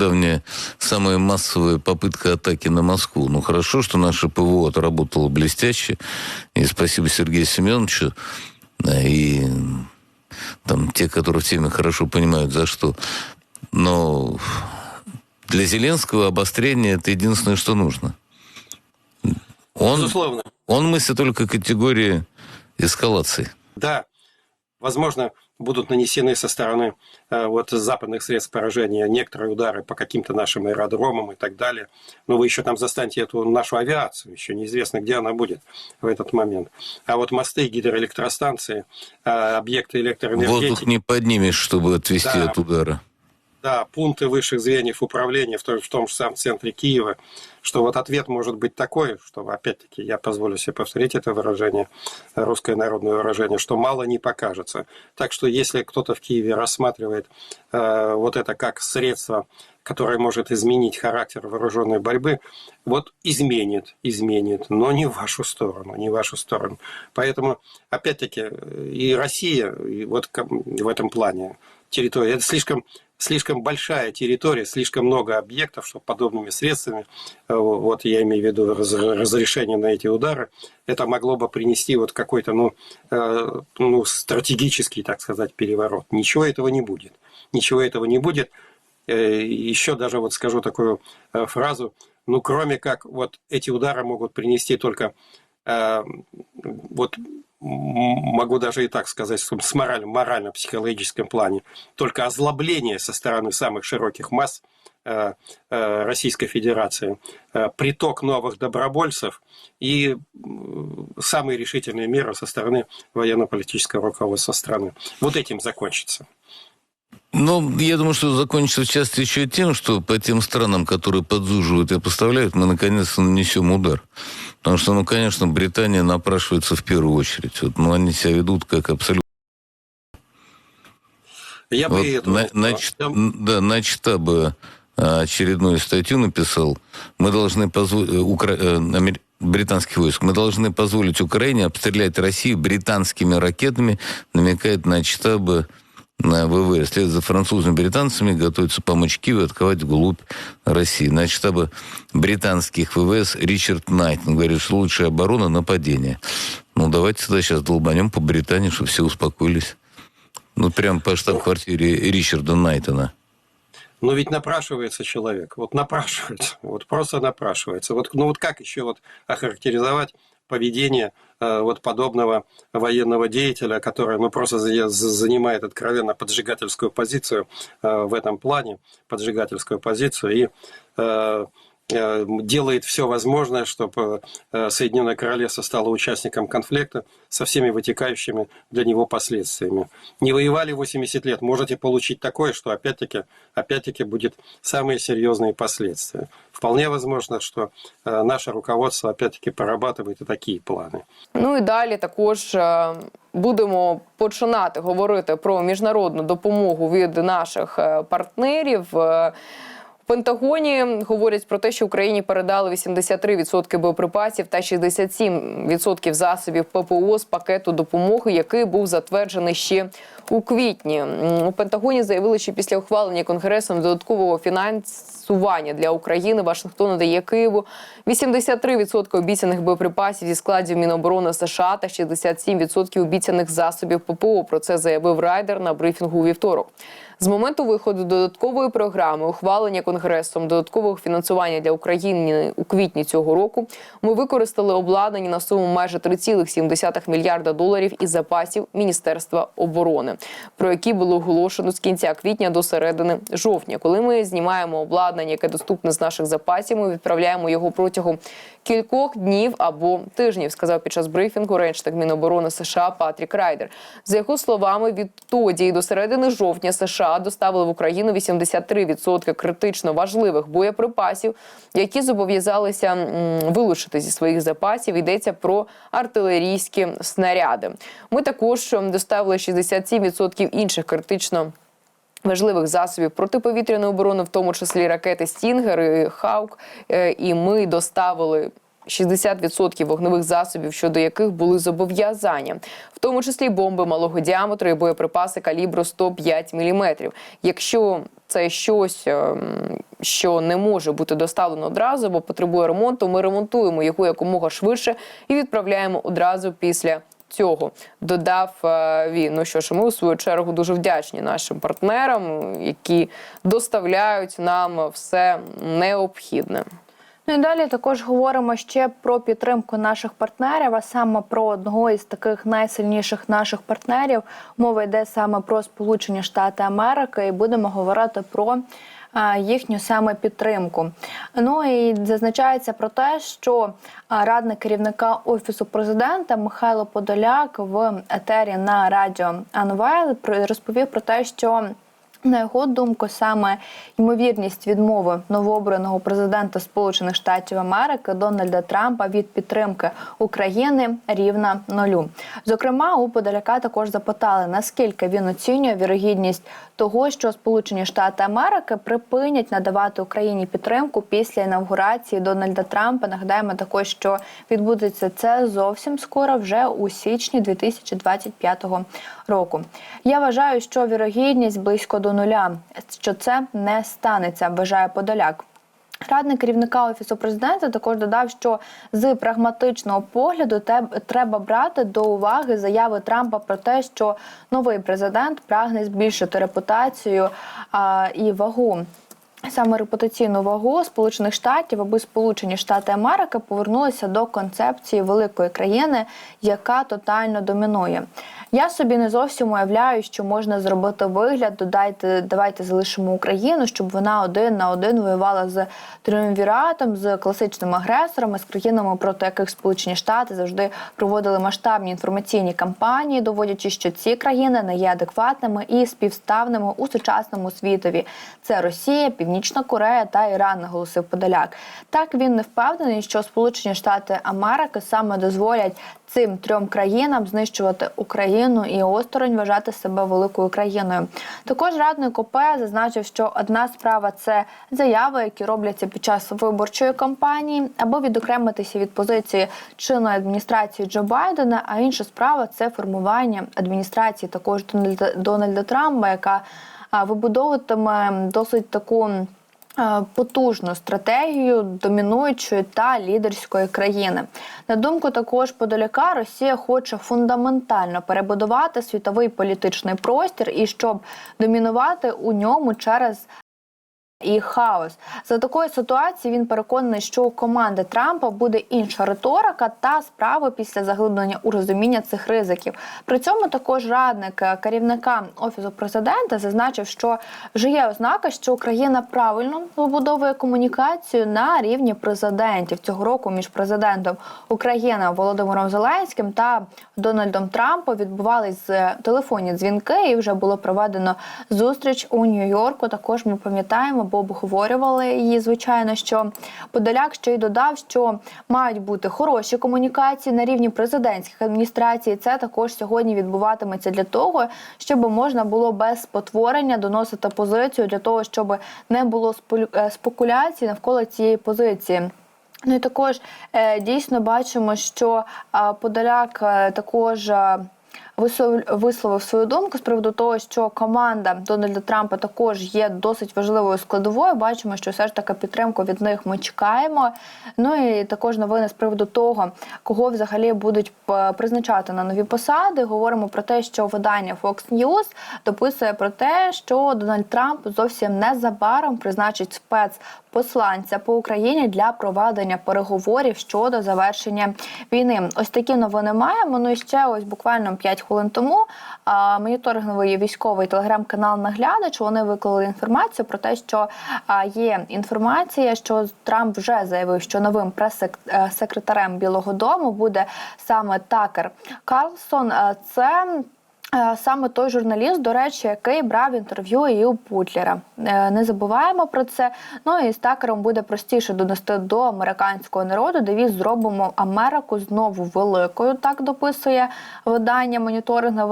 недавняя самая массовая попытка атаки на Москву. Ну, хорошо, что наше ПВО отработало блестяще. И спасибо Сергею Семеновичу. И там те, которые в теме хорошо понимают, за что. Но для Зеленского обострение это единственное, что нужно. Он, Безусловно. он мыслит только категории эскалации. Да, возможно, будут нанесены со стороны э, вот западных средств поражения некоторые удары по каким-то нашим аэродромам и так далее. Но вы еще там застаньте эту нашу авиацию, еще неизвестно, где она будет в этот момент. А вот мосты, гидроэлектростанции, э, объекты электроэнергетики... Воздух не поднимешь, чтобы отвести Да. от удара. Да, пункты высших звеньев управления в том, в том же самом центре Киева, что вот ответ может быть такой, что, опять-таки, я позволю себе повторить это выражение, русское народное выражение, что мало не покажется. Так что если кто-то в Киеве рассматривает э, вот это как средство, которое может изменить характер вооруженной борьбы, вот изменит, изменит, но не в вашу сторону, не в вашу сторону. Поэтому, опять-таки, и Россия и вот в этом плане территория, это слишком слишком большая территория, слишком много объектов, что подобными средствами, э, вот я имею в виду раз- разрешение на эти удары, это могло бы принести вот какой-то, ну, э, ну, стратегический, так сказать, переворот. Ничего этого не будет. Ничего этого не будет. Э, Еще даже вот скажу такую фразу, ну, кроме как вот эти удары могут принести только вот могу даже и так сказать, с моральным, морально-психологическом плане, только озлобление со стороны самых широких масс э, э, Российской Федерации, э, приток новых добровольцев и самые решительные меры со стороны военно-политического руководства страны. Вот этим закончится. Ну, я думаю, что закончится часто еще тем, что по тем странам, которые подзуживают и поставляют, мы наконец-то нанесем удар. Потому что, ну, конечно, Британия напрашивается в первую очередь. Вот, ну, они себя ведут как абсолютно... Я Вот и это... на, на ч- да, на бы очередную статью написал. Мы должны позволить... британских войск. Мы должны позволить Украине обстрелять Россию британскими ракетами, намекает на штабы на ВВС. Вслед за французами и британцами готовится помочь Киеву отковать вглубь России. На штаба британских ВВС Ричард Найт он говорит, что лучшая оборона – нападение. Ну, давайте тогда сейчас долбанем по Британии, чтобы все успокоились. Ну, прям по штаб-квартире Ричарда Найтона. Но ведь напрашивается человек, вот напрашивается, вот просто напрашивается. Вот, ну вот как еще вот охарактеризовать поведение э, вот подобного военного деятеля, который ну, просто за- за- занимает откровенно поджигательскую позицию э, в этом плане, поджигательскую позицию. И э, делает все возможное, чтобы э, Соединенное Королевство стало участником конфликта со всеми вытекающими для него последствиями. Не воевали 80 лет, можете получить такое, что опять-таки, опять-таки будет самые серьезные последствия. Вполне возможно, что э, наше руководство опять-таки прорабатывает и такие планы. Ну і далі також е, будемо починати говорити про міжнародну допомогу від наших е, партнерів. Пентагоні говорять про те, що Україні передали 83% боєприпасів та 67% засобів ППО з пакету допомоги, який був затверджений ще у квітні. У Пентагоні заявили, що після ухвалення конгресом додаткового фінансування для України Вашингтон надає Києву 83% обіцяних боєприпасів зі складів Міноборони США та 67% обіцяних засобів ППО. Про це заявив Райдер на брифінгу у вівторок. З моменту виходу додаткової програми, ухвалення конгресом додаткового фінансування для України у квітні цього року, ми використали обладнання на суму майже 3,7 мільярда доларів із запасів Міністерства оборони, про які було оголошено з кінця квітня до середини жовтня. Коли ми знімаємо обладнання, яке доступне з наших запасів, ми відправляємо його протягом кількох днів або тижнів, сказав під час брифінгу речник Міноборони США Патрік Райдер. За його словами, відтоді до середини жовтня США доставили в Україну 83% критично важливих боєприпасів, які зобов'язалися вилучити зі своїх запасів. Йдеться про артилерійські снаряди. Ми також доставили 67% інших критично важливих засобів протиповітряної оборони, в тому числі ракети Стінгер і Хаук. Е, І ми доставили 60% вогневих засобів, щодо яких були зобов'язання, в тому числі бомби малого діаметру і боєприпаси калібру 105 мм. Якщо це щось, ем, що не може бути доставлено одразу або потребує ремонту, ми ремонтуємо його якомога швидше і відправляємо одразу після. Цього додав е, він. Ну що ж, ми у свою чергу дуже вдячні нашим партнерам, які доставляють нам все необхідне. Ну і далі також говоримо ще про підтримку наших партнерів, а саме про одного із таких найсильніших наших партнерів. Мова йде саме про Сполучені Штати Америки, і будемо говорити про їхню саме підтримку. Ну і зазначається про те, що радник керівника офісу президента Михайло Подоляк в етері на радіо Анвайл розповів про те, що на його думку, саме ймовірність відмови новообраного президента Сполучених Штатів Америки Дональда Трампа від підтримки України рівна нулю. Зокрема, у Подоляка також запитали, наскільки він оцінює вірогідність того, що Сполучені Штати Америки припинять надавати Україні підтримку після інавгурації Дональда Трампа. Нагадаємо також, що відбудеться це зовсім скоро, вже у січні 2025 року. Я вважаю, що вірогідність близько до нуля, що це не станеться, вважає Подоляк. Радник керівника офісу президента також додав, що з прагматичного погляду треба брати до уваги заяви Трампа про те, що новий президент прагне збільшити репутацію а, і вагу. Саме репутаційну вагу Сполучених Штатів, аби Сполучені Штати Америки повернулися до концепції великої країни, яка тотально домінує. Я собі не зовсім уявляю, що можна зробити вигляд, додайте, давайте залишимо Україну, щоб вона один на один воювала з триумвіратом, з класичними агресорами, з країнами, проти яких Сполучені Штати завжди проводили масштабні інформаційні кампанії, доводячи, що ці країни не є адекватними і співставними у сучасному світові. Це Росія, Північна Корея та Іран, наголосив Подоляк. Так він не впевнений, що Сполучені Штати Америки саме дозволять цим трьом країнам знищувати Україну і осторонь вважати себе великою країною. Також радник ОП зазначив, що одна справа це заяви, які робляться під час виборчої кампанії, або відокремитися від позиції чинної адміністрації Джо Байдена. А інша справа це формування адміністрації також Дональда, Дональда Трампа, яка вибудовуватиме досить таку потужну стратегію домінуючої та лідерської країни. На думку також Подоляка, Росія хоче фундаментально перебудувати світовий політичний простір і щоб домінувати у ньому через і хаос за такої ситуації він переконаний, що у команди Трампа буде інша риторика та справи після заглиблення у розуміння цих ризиків. При цьому також радник е, керівника офісу президента зазначив, що вже є ознака, що Україна правильно вибудовує комунікацію на рівні президентів цього року між президентом України Володимиром Зеленським та Дональдом Трампом відбувались е, телефонні дзвінки, і вже було проведено зустріч у Нью-Йорку. Також ми пам'ятаємо, бо обговорювали її. Звичайно, що Подоляк ще й додав, що мають бути хороші комунікації на рівні президентських адміністрацій. Це також сьогодні відбуватиметься для того, щоб можна було без спотворення доносити позицію для того, щоб не було е, спекуляцій навколо цієї позиції. Ну і також е, дійсно бачимо, що Подоляк е, також. Висловив свою думку з приводу того, що команда Дональда Трампа також є досить важливою складовою. Бачимо, що все ж таки підтримку від них ми чекаємо. Ну і також новини з приводу того, кого взагалі будуть призначати на нові посади. Говоримо про те, що видання Fox News дописує про те, що Дональд Трамп зовсім незабаром призначить спецпосланця по Україні для проведення переговорів щодо завершення війни. Ось такі новини маємо. Ну і ще ось буквально 5 хвилин тому а, моніторинговий військовий телеграм-канал Наглядач вони виклали інформацію про те, що є інформація, що Трамп вже заявив, що новим прес-секретарем Білого Дому буде саме Такер Карлсон. Це Е, Саме той журналіст, до речі, який брав інтерв'ю і у Путлера. Е, Не забуваємо про це. Ну і з такером буде простіше донести до американського народу. Девіз зробимо Америку знову великою. Так дописує видання моніторингове